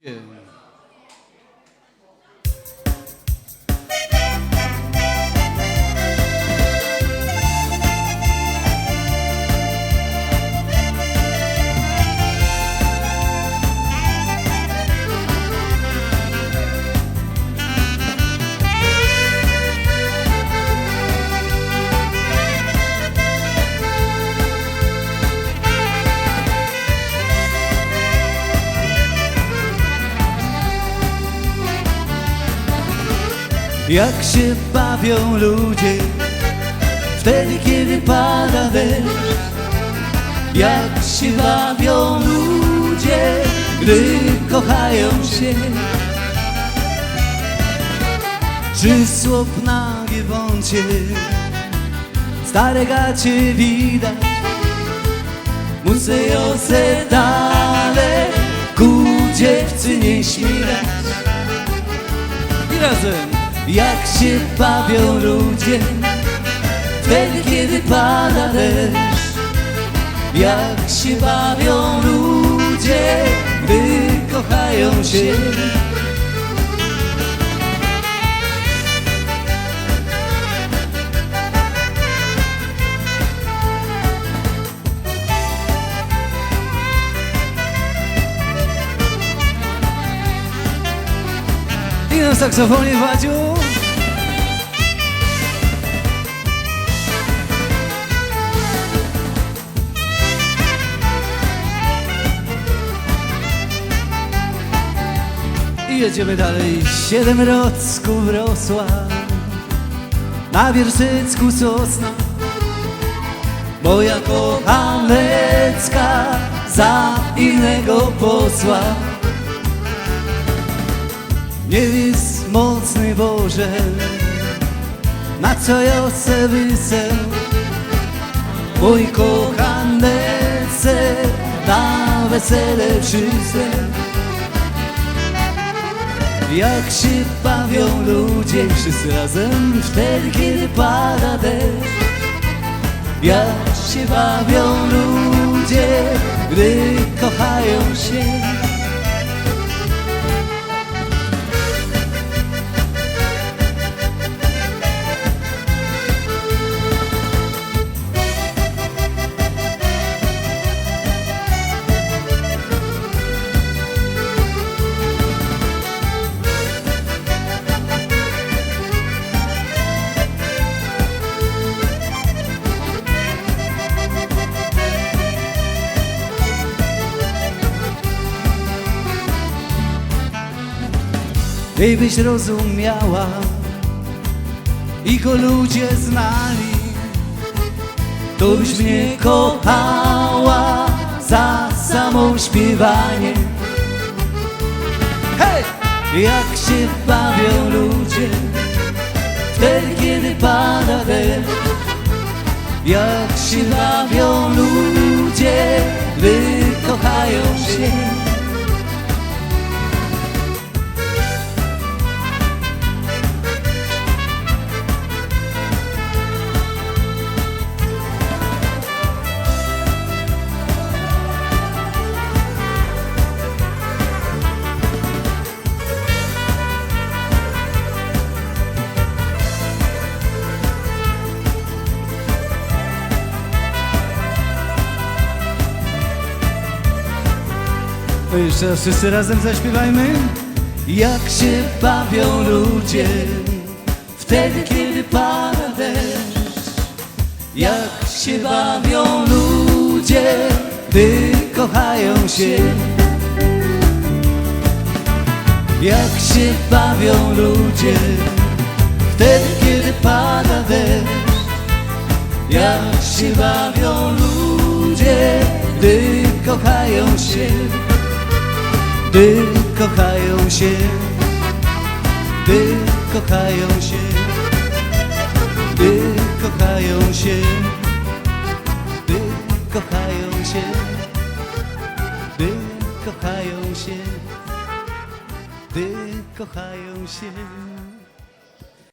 Yeah. Jak się bawią ludzie Wtedy kiedy pada deszcz. Jak się bawią ludzie Gdy kochają się. Czy słup na giewoncie Stare gacie widać? Museo se dale Ku dziewcy nie śmigać. I razem Jak się bawią ludzie Wtedy kiedy pada deszcz. Jak się bawią ludzie Gdy kochają się I na saksofonie Wadziu. I jedziemy dalej. Siedem rocków rosła Na wierszycku sosna. Moja kochanecka Za innego posła nie jest mocny Boże, na co ja se wysę, mój kochanece, na wesele wszyscy. Jak się bawią ludzie wszyscy razem wtedy, kiedy pada deszcz. Jak się bawią ludzie, gdy kochają się. Gdybyś rozumiała i go ludzie znali, to byś mnie kochała za samo śpiewanie. Hej! Jak się bawią ludzie wtedy, kiedy pada deszcz. Jak się bawią ludzie, gdy kochają się. To jeszcze raz wszyscy razem zaśpiewajmy. Jak się bawią ludzie wtedy, kiedy pada deszcz. Jak się bawią ludzie, gdy kochają się. Jak się bawią ludzie wtedy, kiedy pada deszcz. Jak się bawią ludzie, gdy kochają się. Gdy kochają się, gdy kochają się, gdy kochają się, gdy kochają się, gdy kochają się, gdy kochają się.